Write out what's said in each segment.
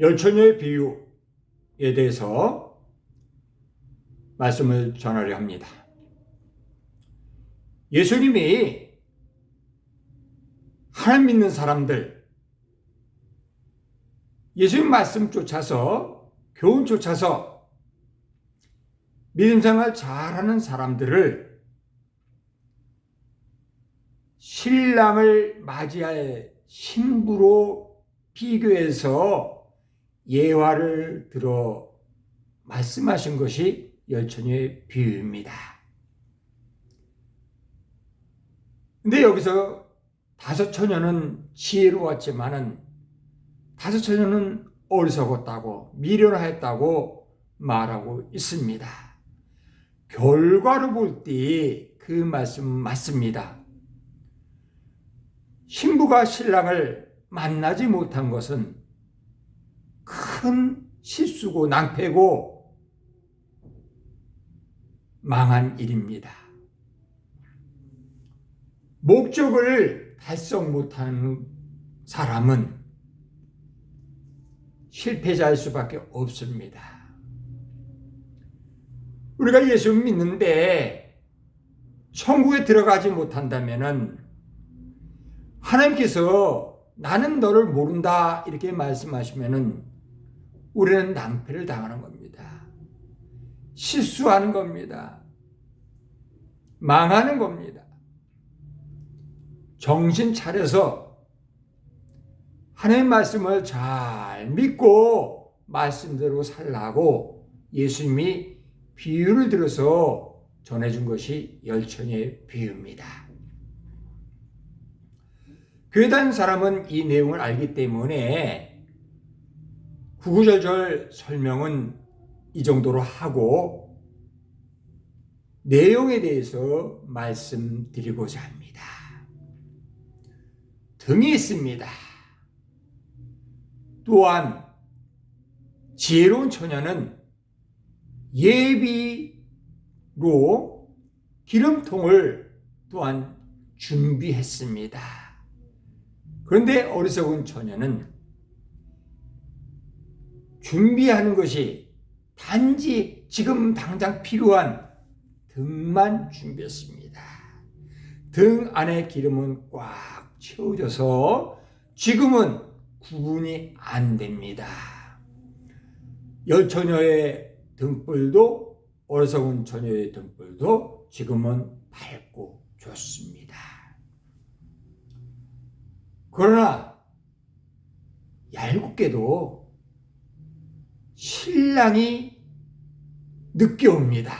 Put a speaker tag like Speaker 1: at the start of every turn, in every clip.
Speaker 1: 열처녀의 비유에 대해서 말씀을 전하려 합니다. 예수님이 하나님 믿는 사람들, 예수님 말씀 쫓아서, 교훈 쫓아서 믿음 생활 잘하는 사람들을 신랑을 맞이할 신부로 비교해서 예화를 들어 말씀하신 것이 열처녀의 비유입니다. 근데 여기서 다섯 처녀는 지혜로웠지만은 다섯 처녀는 어리석었다고 미련하였다고 말하고 있습니다. 결과로 볼 때 그 말씀 맞습니다. 신부가 신랑을 만나지 못한 것은 큰 실수고 낭패고 망한 일입니다. 목적을 달성 못하는 사람은 실패자일 수밖에 없습니다. 우리가 예수 믿는데 천국에 들어가지 못한다면은 하나님께서 나는 너를 모른다 이렇게 말씀하시면은 우리는 낭패를 당하는 겁니다. 실수하는 겁니다. 망하는 겁니다. 정신 차려서 하나님 말씀을 잘 믿고 말씀대로 살라고 예수님이 비유를 들어서 전해준 것이 열천의 비유입니다. 교회 사람은 이 내용을 알기 때문에 구구절절 설명은 이 정도로 하고 내용에 대해서 말씀드리고자 합니다. 등이 있습니다. 또한 지혜로운 처녀는 예비로 기름통을 또한 준비했습니다. 그런데 어리석은 처녀는 준비하는 것이 단지 지금 당장 필요한 등만 준비했습니다. 등 안에 기름은 꽉 채워져서 지금은 구분이 안 됩니다. 열처녀의 등불도 어리석은 처녀의 등불도 지금은 밝고 좋습니다. 그러나 얄궂게도 신랑이 늦게 옵니다.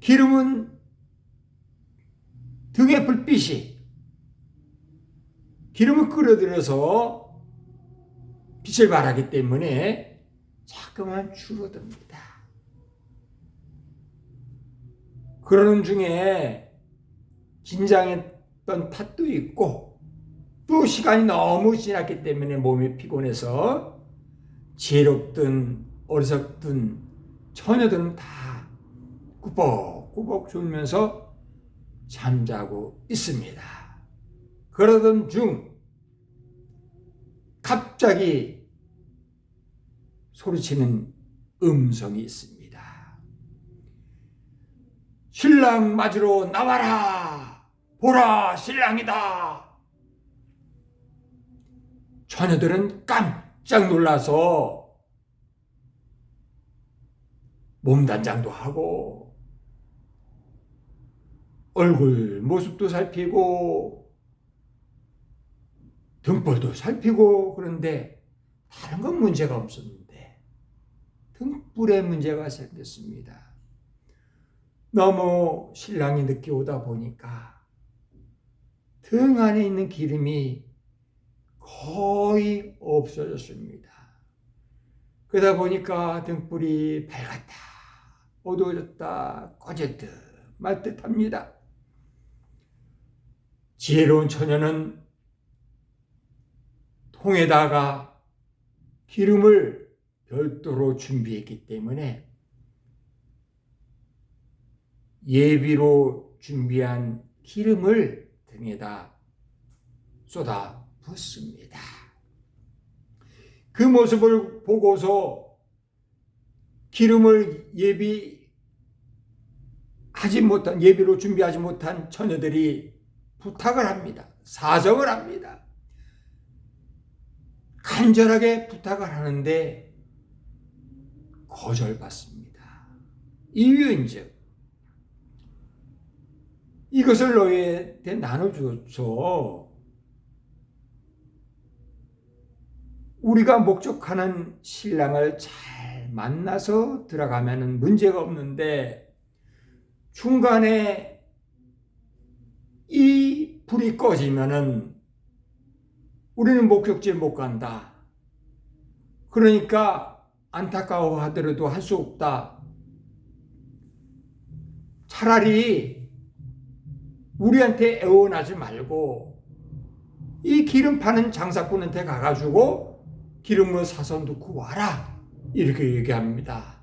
Speaker 1: 기름은 등의 불빛이 기름을 끌어들여서 빛을 발하기 때문에 자꾸만 줄어듭니다. 그러는 중에 긴장했던 탓도 있고 또 시간이 너무 지났기 때문에 몸이 피곤해서 지혜롭든 어리석든 처녀들은 다 꾸벅꾸벅 졸면서 잠자고 있습니다. 그러던 중 갑자기 소리치는 음성이 있습니다. 신랑 맞으러 나와라! 보라, 신랑이다! 처녀들은 깜 짝 놀라서 몸단장도 하고 얼굴 모습도 살피고 등불도 살피고 그런데 다른 건 문제가 없었는데 등불에 문제가 생겼습니다. 너무 신랑이 늦게 오다 보니까 등 안에 있는 기름이 거의 없어졌습니다. 그러다 보니까 등불이 밝았다, 어두워졌다, 꺼졌듯 말듯 합니다. 지혜로운 처녀는 통에다가 기름을 별도로 준비했기 때문에 예비로 준비한 기름을 등에다 쏟아 붓습니다. 그 모습을 보고서 기름을 예비하지 못한 예비로 준비하지 못한 처녀들이 부탁을 합니다. 사정을 합니다. 간절하게 부탁을 하는데 거절받습니다. 이유인즉 이것을 너희한테 나눠줘서 우리가 목적하는 신랑을 잘 만나서 들어가면 문제가 없는데 중간에 이 불이 꺼지면은 우리는 목적지에 못 간다. 그러니까 안타까워하더라도 할 수 없다. 차라리 우리한테 애원하지 말고 이 기름 파는 장사꾼한테 가가지고 기름을 사서 넣고 와라. 이렇게 얘기합니다.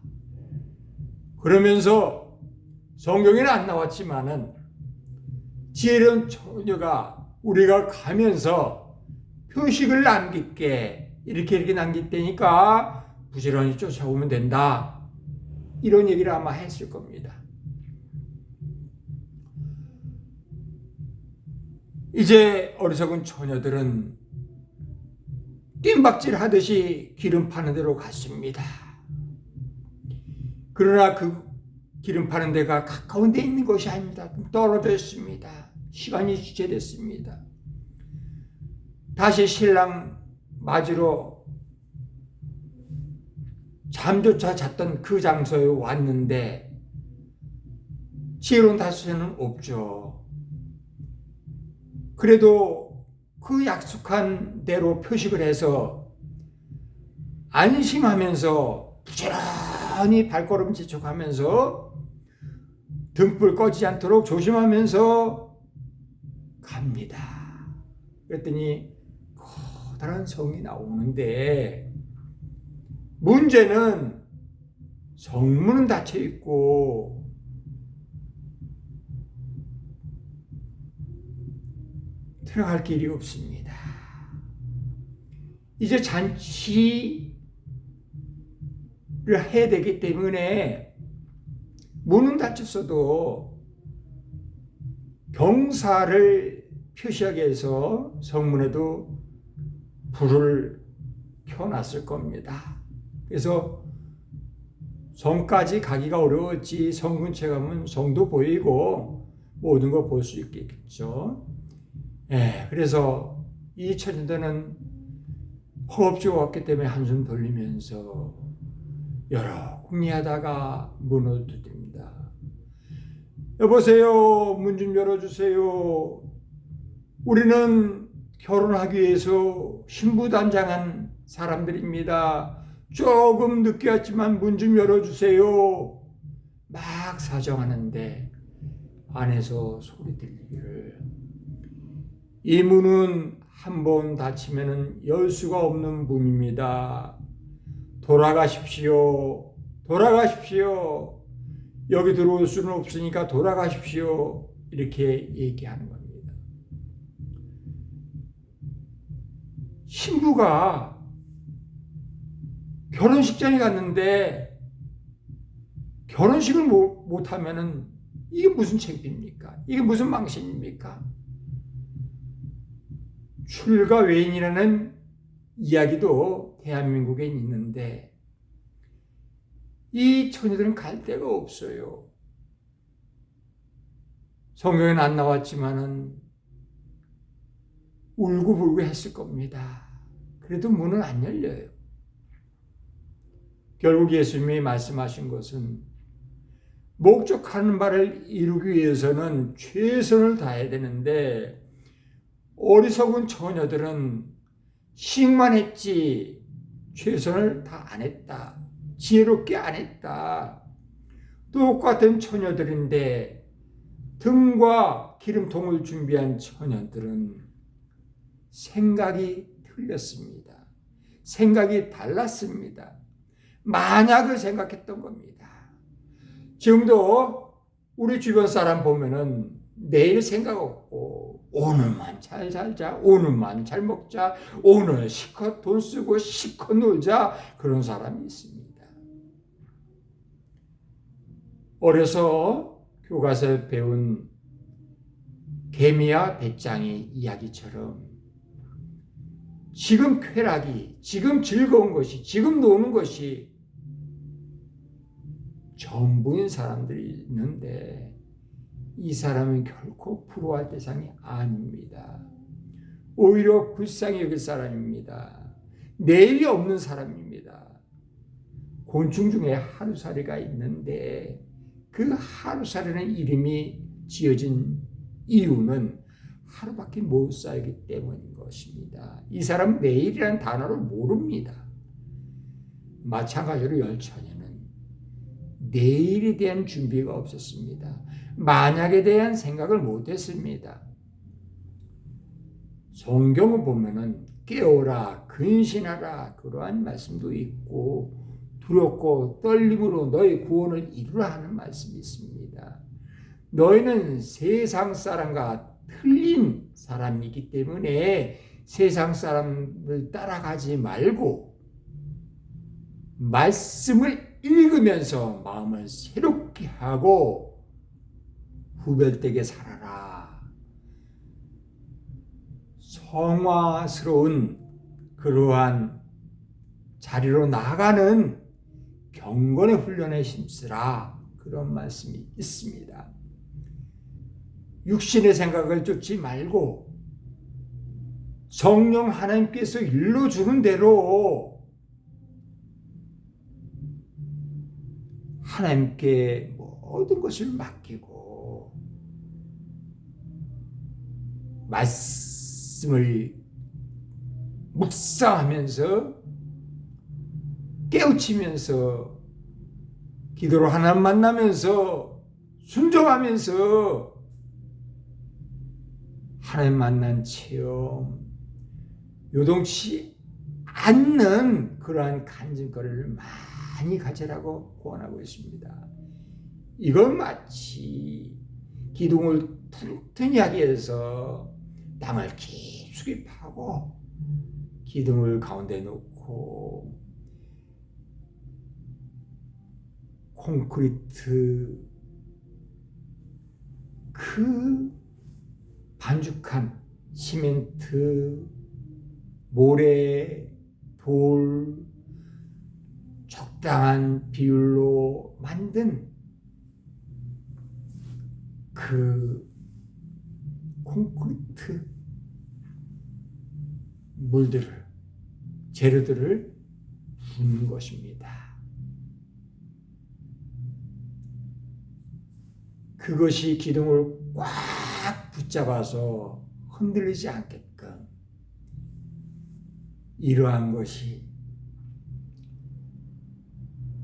Speaker 1: 그러면서 성경에는 안 나왔지만은 지혜로운 처녀가 우리가 가면서 표식을 남길게 이렇게 이렇게 남길 테니까 부지런히 쫓아오면 된다. 이런 얘기를 아마 했을 겁니다. 이제 어리석은 처녀들은 뜀박질 하듯이 기름 파는 데로 갔습니다. 그러나 그 기름 파는 데가 가까운 데 있는 것이 아닙니다. 떨어져 있습니다. 시간이 지체됐습니다. 다시 신랑 맞으러 잠조차 잤던 그 장소에 왔는데 지혜로운 다수는 없죠. 그래도 그 약속한 대로 표식을 해서 안심하면서 부지런히 발걸음 지촉하면서 등불 꺼지지 않도록 조심하면서 갑니다. 그랬더니 커다란 성이 나오는데 문제는 성문은 닫혀 있고 들어갈 길이 없습니다. 이제 잔치를 해야 되기 때문에 문은 닫혔어도 경사를 표시하기 위해서 성문에도 불을 켜놨을 겁니다. 그래서 성까지 가기가 어려웠지 성 근처에 가면 성도 보이고 모든 거 볼 수 있겠죠. 예, 그래서 이 처녀들은 허겁지겁 왔기 때문에 한숨 돌리면서 여러 궁리하다가 문을 두드립니다. 여보세요, 문 좀 열어주세요. 우리는 결혼하기 위해서 신부단장한 사람들입니다. 조금 늦게 왔지만 문 좀 열어주세요. 막 사정하는데 안에서 소리 들리기를 이 문은 한 번 닫히면 열 수가 없는 문입니다. 돌아가십시오. 돌아가십시오. 여기 들어올 수는 없으니까 돌아가십시오. 이렇게 얘기하는 겁니다. 신부가 결혼식장에 갔는데 결혼식을 못, 못하면은 이게 무슨 책임입니까? 이게 무슨 망신입니까? 출가 외인이라는 이야기도 대한민국에 있는데 이 처녀들은 갈 데가 없어요. 성경에는 안 나왔지만은 울고불고 했을 겁니다. 그래도 문은 안 열려요. 결국 예수님이 말씀하신 것은 목적하는 바를 이루기 위해서는 최선을 다해야 되는데 어리석은 처녀들은 식만 했지 최선을 다 안 했다. 지혜롭게 안 했다. 똑같은 처녀들인데 등과 기름통을 준비한 처녀들은 생각이 틀렸습니다. 생각이 달랐습니다. 만약을 생각했던 겁니다. 지금도 우리 주변 사람 보면은 내일 생각 없고 오늘만 잘 살자, 오늘만 잘 먹자, 오늘 시컷 돈 쓰고 시컷 놀자 그런 사람이 있습니다. 어려서 교과서에 배운 개미와 배짱의 이야기처럼 지금 쾌락이, 지금 즐거운 것이, 지금 노는 것이 전부인 사람들이 있는데 이 사람은 결코 부러워할 대상이 아닙니다. 오히려 불쌍히 여길 사람입니다. 내일이 없는 사람입니다. 곤충 중에 하루살이가 있는데 그 하루살이라는 이름이 지어진 이유는 하루밖에 못 살기 때문인 것입니다. 이 사람은 내일이라는 단어를 모릅니다. 마찬가지로 열처녀는 내일에 대한 준비가 없었습니다. 만약에 대한 생각을 못했습니다. 성경을 보면은 깨어라 근신하라 그러한 말씀도 있고 두렵고 떨림으로 너희 구원을 이루라 하는 말씀이 있습니다. 너희는 세상 사람과 틀린 사람이기 때문에 세상 사람을 따라가지 말고 말씀을 읽으면서 마음을 새롭게 하고 후별되게 살아라. 성화스러운 그러한 자리로 나가는 경건의 훈련에 힘쓰라. 그런 말씀이 있습니다. 육신의 생각을 쫓지 말고 성령 하나님께서 일러주는 대로 하나님께 모든 것을 맡기고 말씀을 묵상하면서 깨우치면서 기도로 하나님 만나면서 순종하면서 하나님 만난 체험 요동치 않는 그러한 간증거리를 많이 가지라고 고언하고 있습니다. 이건 마치 기둥을 튼튼히 하기 위해서 땅을 깊숙이 파고 기둥을 가운데 놓고 콘크리트 그 반죽한 시멘트, 모래, 돌, 적당한 비율로 만든 그 콘크리트 물들을 재료들을 붓는 것입니다. 그것이 기둥을 꽉 붙잡아서 흔들리지 않게끔 이러한 것이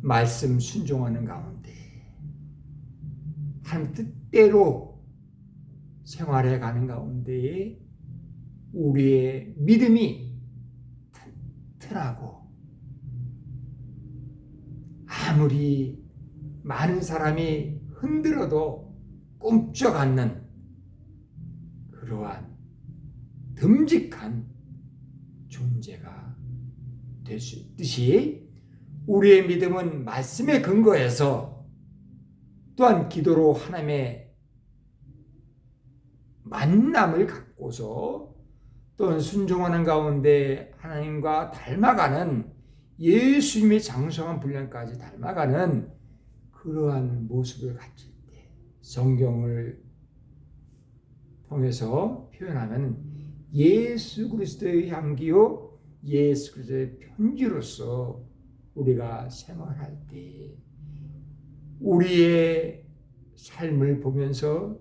Speaker 1: 말씀 순종하는 가운데 하나님 뜻대로 생활해 가는 가운데 우리의 믿음이 튼튼하고 아무리 많은 사람이 흔들어도 꿈쩍 않는 그러한 듬직한 존재가 될 수 있듯이 우리의 믿음은 말씀에 근거해서 또한 기도로 하나님의 만남을 갖고서 또는 순종하는 가운데 하나님과 닮아가는 예수님의 장성한 분량까지 닮아가는 그러한 모습을 가질 때 성경을 통해서 표현하면 예수 그리스도의 향기요 예수 그리스도의 편지로서 우리가 생활할 때 우리의 삶을 보면서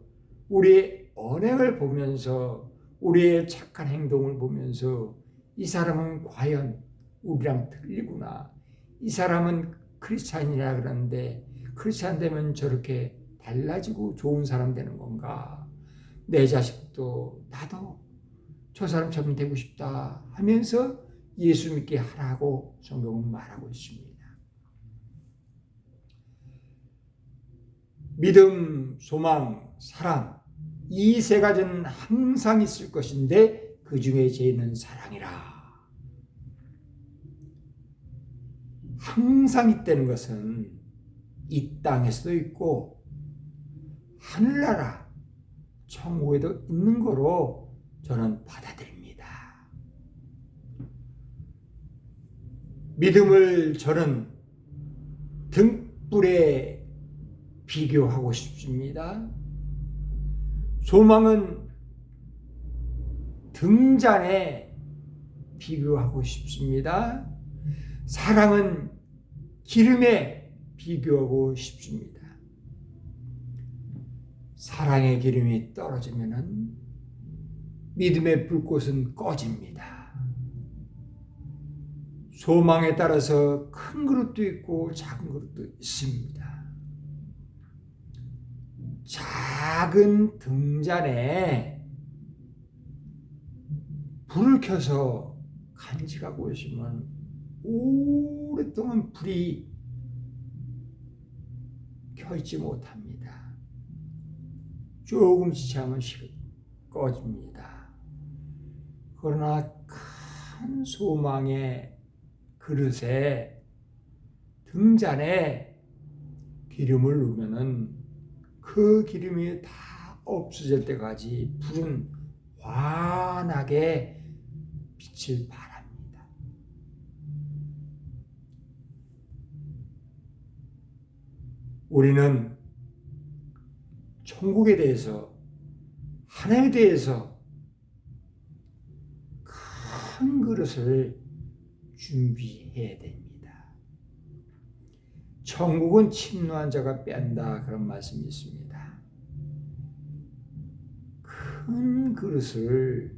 Speaker 1: 우리의 언행을 보면서 우리의 착한 행동을 보면서 이 사람은 과연 우리랑 틀리구나. 이 사람은 크리스찬이라 그러는데 크리스찬 되면 저렇게 달라지고 좋은 사람 되는 건가? 내 자식도 나도 저 사람처럼 되고 싶다 하면서 예수 믿게 하라고 성경은 말하고 있습니다. 믿음, 소망, 사랑 이 세 가지는 항상 있을 것인데 그 중에 제일은 사랑이라. 항상 있다는 것은 이 땅에서도 있고 하늘나라 천국에도 있는 거로 저는 받아들입니다. 믿음을 저는 등불에 비교하고 싶습니다. 소망은 등잔에 비교하고 싶습니다. 사랑은 기름에 비교하고 싶습니다. 사랑의 기름이 떨어지면은 믿음의 불꽃은 꺼집니다. 소망에 따라서 큰 그릇도 있고 작은 그릇도 있습니다. 작은 등잔에 불을 켜서 간직하고 있으면 오랫동안 불이 켜있지 못합니다. 조금 지체하면 꺼집니다. 그러나 큰 소망의 그릇에 등잔에 기름을 넣으면은 그 기름이 다 없어질 때까지 불은 환하게 빛을 발합니다. 우리는 천국에 대해서 하나님에 대해서 큰 그릇을 준비해야 됩니다. 천국은 침노한 자가 뺀다 그런 말씀이 있습니다. 큰 그릇을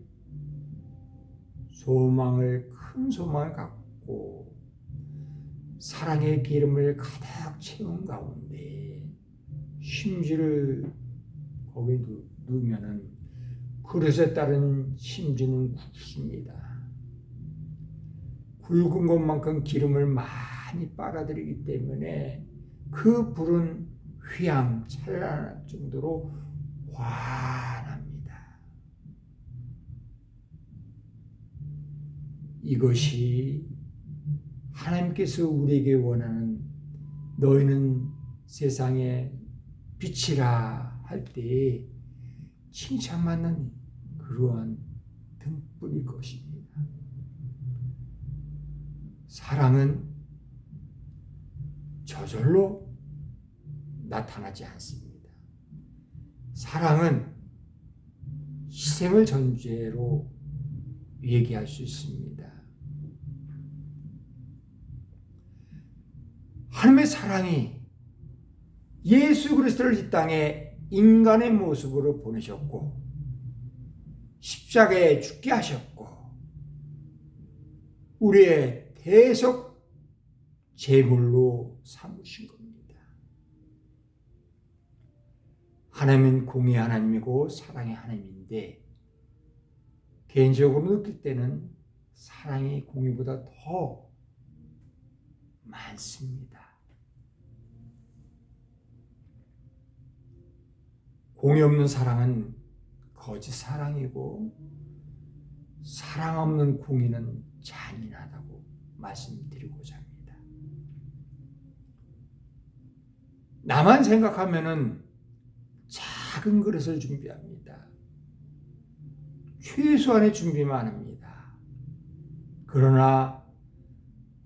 Speaker 1: 소망을 큰 소망을 갖고 사랑의 기름을 가득 채운 가운데 심지를 거기 넣으면은 그릇에 따른 심지는 굵습니다. 굵은 것만큼 기름을 많이 빨아들이기 때문에 그 불은 휘황 찬란할 정도로 환합니다. 이것이 하나님께서 우리에게 원하는 너희는 세상의 빛이라 할 때 칭찬받는 그러한 등불일 것입니다. 사랑은 저절로 나타나지 않습니다. 사랑은 희생을 전제로 얘기할 수 있습니다. 하나님의 사랑이 예수 그리스도를 이 땅에 인간의 모습으로 보내셨고 십자가에 죽게 하셨고 우리의 대속 제물로 삼으신 겁니다. 하나님은 공의 하나님이고 사랑의 하나님인데 개인적으로 느낄 때는 사랑이 공의보다 더 많습니다. 공의 없는 사랑은 거짓 사랑이고 사랑 없는 공의는 잔인하다고 말씀드리고자 합니다. 나만 생각하면은 작은 그릇을 준비합니다. 최소한의 준비만 합니다. 그러나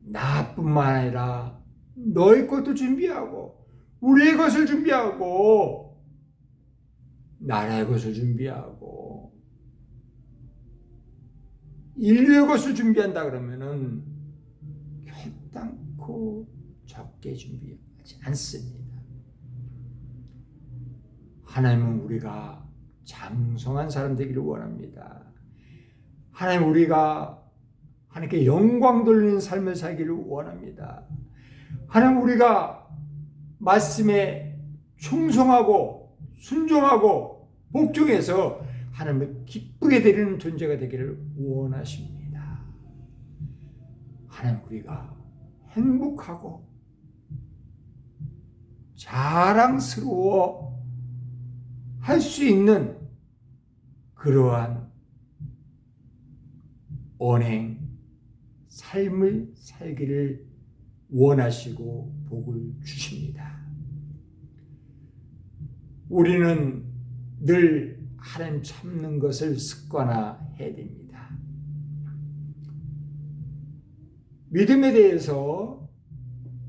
Speaker 1: 나뿐만 아니라 너의 것도 준비하고 우리의 것을 준비하고 나라의 것을 준비하고 인류의 것을 준비한다 그러면은 결단코 적게 준비하지 않습니다. 하나님은 우리가 장성한 사람 되기를 원합니다. 하나님 우리가 하나님께 영광 돌리는 삶을 살기를 원합니다. 하나님 우리가 말씀에 충성하고 순종하고 복종해서 하나님을 기쁘게 드리는 존재가 되기를 원하십니다. 하나님 우리가 행복하고 자랑스러워 할 수 있는 그러한 언행, 삶을 살기를 원하시고 복을 주십니다. 우리는 늘 하나님 참는 것을 습관화해야 됩니다. 믿음에 대해서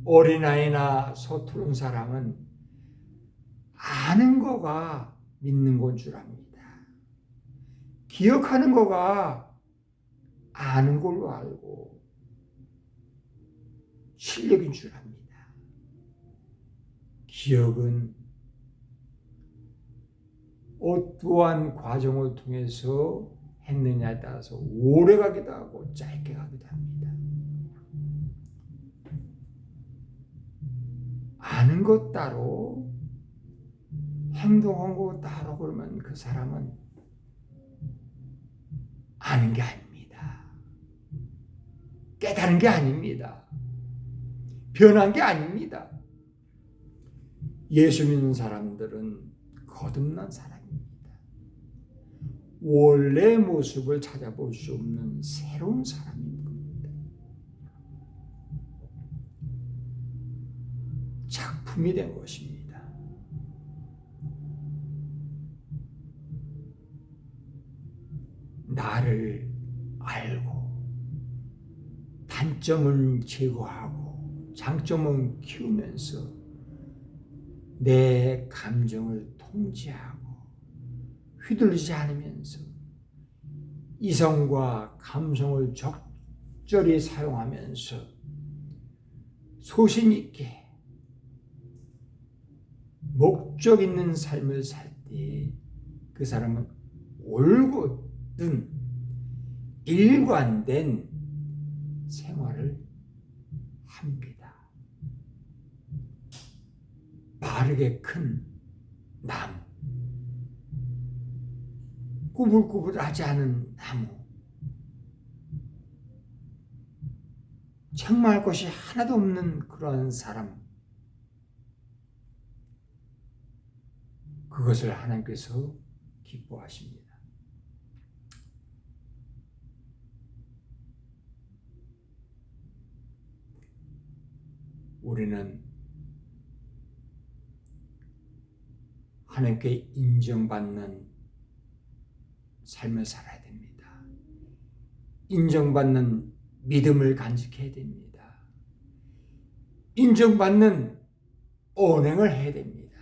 Speaker 1: 어린아이나 서투른 사람은 아는 거가 믿는 건 줄 압니다. 기억하는 거가 아는 걸로 알고 실력인 줄 압니다. 기억은 어떠한 과정을 통해서 했느냐에 따라서 오래 가기도 하고 짧게 가기도 합니다. 아는 것 따로 행동한 거 따로 그러면 그 사람은 아는 게 아닙니다. 깨달은 게 아닙니다. 변한 게 아닙니다. 예수 믿는 사람들은 거듭난 사람입니다. 원래 모습을 찾아볼 수 없는 새로운 사람인 겁니다. 작품이 된 것입니다. 나를 알고 단점을 제거하고 장점은 키우면서 내 감정을 통제하고 휘둘리지 않으면서 이성과 감성을 적절히 사용하면서 소신 있게 목적 있는 삶을 살 때 그 사람은 올곧은 일관된 생활을 합니다. 바르게 큰 나무, 꾸불꾸불하지 않은 나무, 책망할 것이 하나도 없는 그런 사람, 그것을 하나님께서 기뻐하십니다. 우리는 하나님께 인정받는 삶을 살아야 됩니다. 인정받는 믿음을 간직해야 됩니다. 인정받는 언행을 해야 됩니다.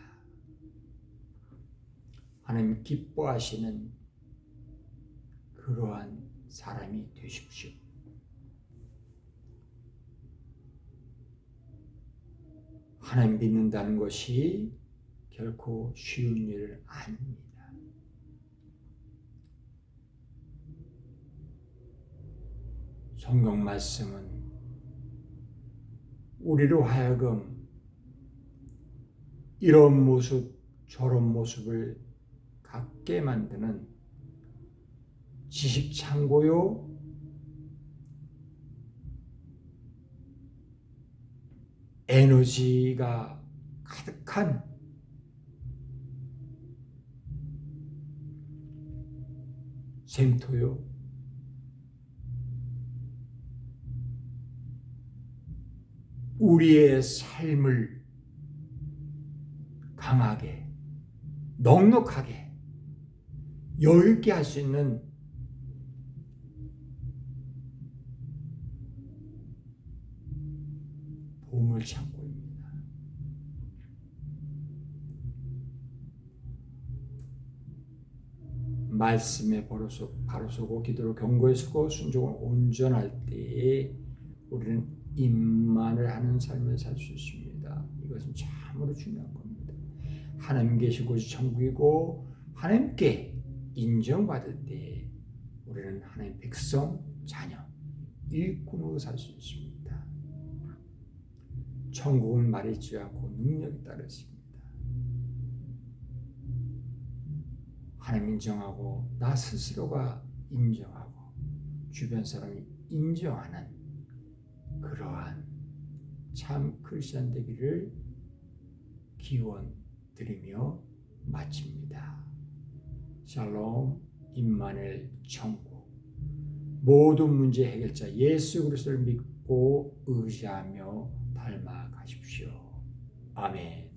Speaker 1: 하나님 기뻐하시는 그러한 사람이 되십시오. 하나님 믿는다는 것이 결코 쉬운 일 아닙니다. 성경 말씀은 우리로 하여금 이런 모습, 저런 모습을 갖게 만드는 지식 창고요, 에너지가 가득한 샘토요. 우리의 삶을 강하게, 넉넉하게, 여유있게 할 수 있는 보물 창고입니다. 말씀에 바로, 서고 기도로 경고에 서고 순종을 온전할 때에 우리는 임만을 하는 삶을 살 수 있습니다. 이것은 참으로 중요한 겁니다. 하나님 계신 곳이 천국이고 하나님께 인정받을 때 우리는 하나님 백성, 자녀, 일꾼으로 살 수 있습니다. 천국은 말이지 않고 능력이 따르십니다. 하나님 인정하고 나 스스로가 인정하고 주변 사람이 인정하는 그러한 참 크리스천 되기를 기원 드리며 마칩니다. 샬롬 임마누엘 천국 모든 문제 해결자 예수 그리스도를 믿고 의지하며 닮아 가십시오. 아멘.